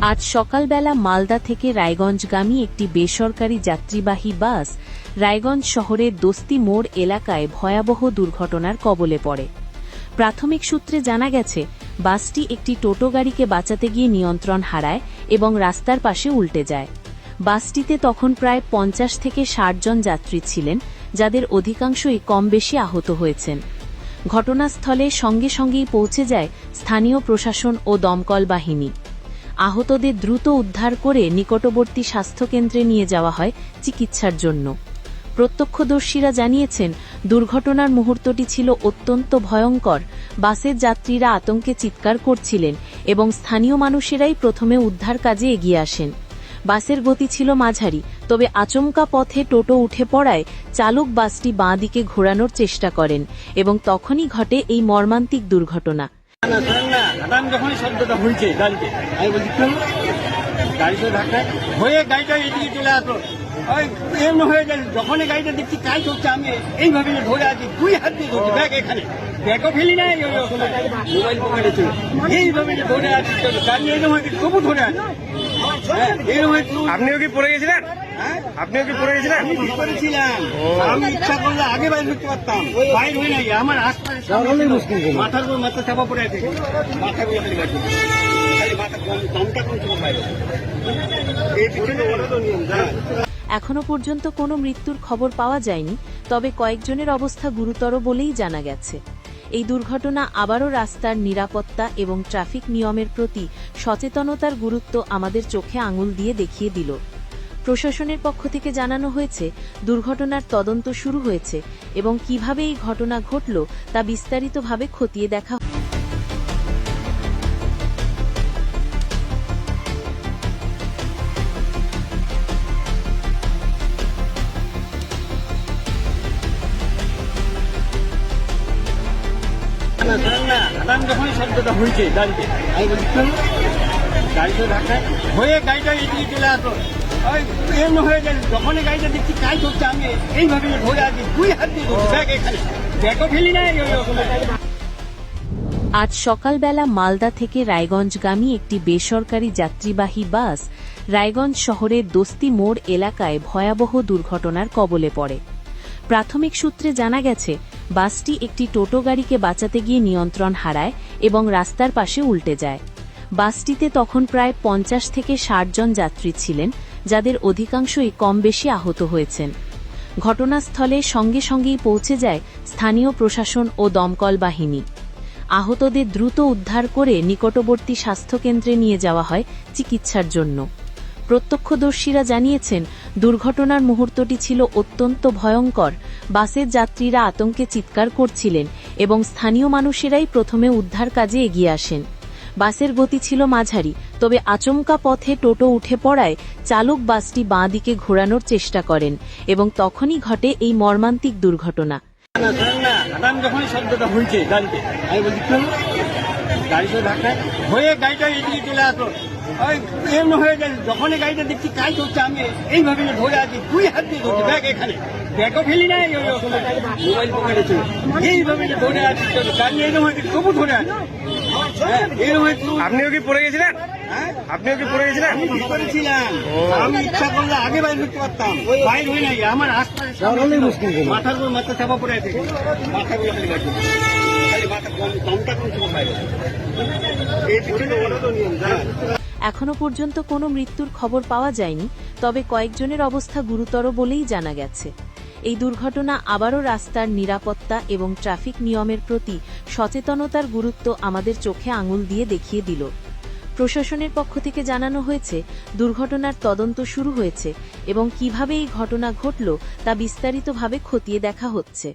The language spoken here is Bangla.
আজ সকালবেলা মালদা থেকে রায়গঞ্জগামী একটি বেসরকারি যাত্রীবাহী বাস রায়গঞ্জ শহরের দস্তি মোড় এলাকায় ভয়াবহ দুর্ঘটনার কবলে পড়ে। প্রাথমিক সূত্রে জানা গেছে বাসটি একটি টোটো গাড়িকে বাঁচাতে গিয়ে নিয়ন্ত্রণ হারায় এবং রাস্তার পাশে উল্টে যায়। বাসটিতে তখন প্রায় পঞ্চাশ থেকে ষাট জন যাত্রী ছিলেন, যাদের অধিকাংশই কম বেশি আহত হয়েছেন। ঘটনাস্থলে সঙ্গে সঙ্গেই পৌঁছে যায় স্থানীয় প্রশাসন ও দমকল বাহিনী। আহতদের দ্রুত উদ্ধার করে নিকটবর্তী স্বাস্থ্যকেন্দ্রে নিয়ে যাওয়া হয় চিকিৎসার জন্য। প্রত্যক্ষদর্শীরা জানিয়েছেন, দুর্ঘটনার মুহূর্তটি ছিল অত্যন্ত ভয়ঙ্কর। বাসের যাত্রীরা আতঙ্কে চিৎকার করছিলেন এবং স্থানীয় মানুষেরাই প্রথমে উদ্ধার কাজে এগিয়ে আসেন। বাসের গতি ছিল মাঝারি, তবে আচমকা পথে টোটো উঠে পড়ায় চালক বাসটি বাঁ দিকে ঘোরানোর চেষ্টা করেন এবং তখনই ঘটে এই মর্মান্তিক দুর্ঘটনা। গাড়িটা এদিকে চলে আসলো। এমন হয়ে যখনই গাড়িটা দেখছি কাজ হচ্ছে আমি এইভাবে ধরে আছি দুই হাত দিয়ে ধরছি ব্যাগ এখানে। ব্যাগও ফেলি নাই মোবাইল পকেটে ছিল। এইভাবে ধরে আছি গাড়ি এরকম হয়েছে তবু ধরে আছে। হ্যাঁ আপনিও কি পড়ে গেছিলেন? হ্যাঁ? আপনিও কি পড়ে গেছিলেন? আমি ভিতরে ছিলাম আমি ইচ্ছা করলে আগে বাইর করতে পারতাম। বাইর হয়ে নাই আমার আশপাশে মাথার উপর মাথা চাপা পড়ে আছে। মাথা গুলো খালি। খালি মাথা দমটা বাইরে। এই পিছনে নিয়ম এখনও পর্যন্ত কোনো মৃত্যুর খবর পাওয়া যায়নি, তবে কয়েকজনের অবস্থা গুরুতর বলেই জানা গেছে। এই দুর্ঘটনা আবারও রাস্তার নিরাপত্তা এবং ট্রাফিক নিয়মের প্রতি সচেতনতার গুরুত্ব আমাদের চোখে আঙুল দিয়ে দেখিয়ে দিল। প্রশাসনের পক্ষ থেকে জানানো হয়েছে, দুর্ঘটনার তদন্ত শুরু হয়েছে এবং কীভাবে এই ঘটনা ঘটল তা বিস্তারিতভাবে খতিয়ে দেখা যখন শব্দটা হয়েছে আমি হয়ে গাড়িটা এদিকে চলে আজ সকালবেলা মালদা থেকে রায়গঞ্জগামী একটি বেসরকারি যাত্রীবাহী বাস রায়গঞ্জ শহরের দস্তি মোড় এলাকায় ভয়াবহ দুর্ঘটনার কবলে পড়ে। প্রাথমিক সূত্রে জানা গেছে বাসটি একটি টোটো গাড়িকে বাঁচাতে গিয়ে নিয়ন্ত্রণ হারায় এবং রাস্তার পাশে উল্টে যায়। বাসটিতে তখন প্রায় পঞ্চাশ থেকে ষাট জন যাত্রী ছিলেন, যাদের অধিকাংশই কম বেশি আহত হয়েছেন। ঘটনাস্থলে সঙ্গে সঙ্গেই পৌঁছে যায় স্থানীয় প্রশাসন ও দমকল বাহিনী। আহতদের দ্রুত উদ্ধার করে নিকটবর্তী স্বাস্থ্যকেন্দ্রে নিয়ে যাওয়া হয় চিকিৎসার জন্য। প্রত্যক্ষদর্শীরা জানিয়েছেন, দুর্ঘটনার মুহূর্তটি ছিল অত্যন্ত ভয়ঙ্কর। বাসের যাত্রীরা আতঙ্কে চিৎকার করছিলেন এবং স্থানীয় মানুষেরাই প্রথমে উদ্ধার কাজে এগিয়ে আসেন। বাসের গতি ছিল মাঝারি, তবে আচমকা পথে টোটো উঠে পড়ায় চালক বাসটি বাঁ দিকে ঘোরানোর চেষ্টা করেন এবং তখনই ঘটে এই মর্মান্তিক দুর্ঘটনা। হয়ে গাড়িটা চলে আসলো। এমন হয়ে যায় যখনই গাড়িটা দেখছি কাজ হচ্ছে আমি এইভাবে ধরে আছি দুই হাত দিয়ে ধরছি ব্যাগ এখানে। ব্যাগও ফেলি নাই মোবাইল পকেটে ছিল এইভাবে ধরে আছি গাড়ি এরকম হয়েছে তবু ধরে আছে। হ্যাঁ আপনিও কি পড়ে গেছিলেন? হ্যাঁ? আপনিও কি পড়ে গেছিলেন? আমি ভিতরে ছিলাম। আমি ইচ্ছা করলে আগে বাইর করতে পারতাম। বাইর হয়ে নাই আমার আশপাশে মাথার উপর মাথা চাপা পড়ে আছে। মাথা গুলো খালি মাথা কম দমটা কম বাইরে। এই পিছনে ওরা তো নিয়ম জানা এখনও পর্যন্ত কোনো মৃত্যুর খবর পাওয়া যায়নি, তবে কয়েকজনের অবস্থা গুরুতর বলেই জানা গেছে। এই দুর্ঘটনা আবারও রাস্তার নিরাপত্তা এবং ট্রাফিক নিয়মের প্রতি সচেতনতার গুরুত্ব আমাদের চোখে আঙুল দিয়ে দেখিয়ে দিল। প্রশাসনের পক্ষ থেকে জানানো হয়েছে, দুর্ঘটনার তদন্ত শুরু হয়েছে এবং কীভাবে এই ঘটনা ঘটল তা বিস্তারিতভাবে খতিয়ে দেখা হচ্ছে।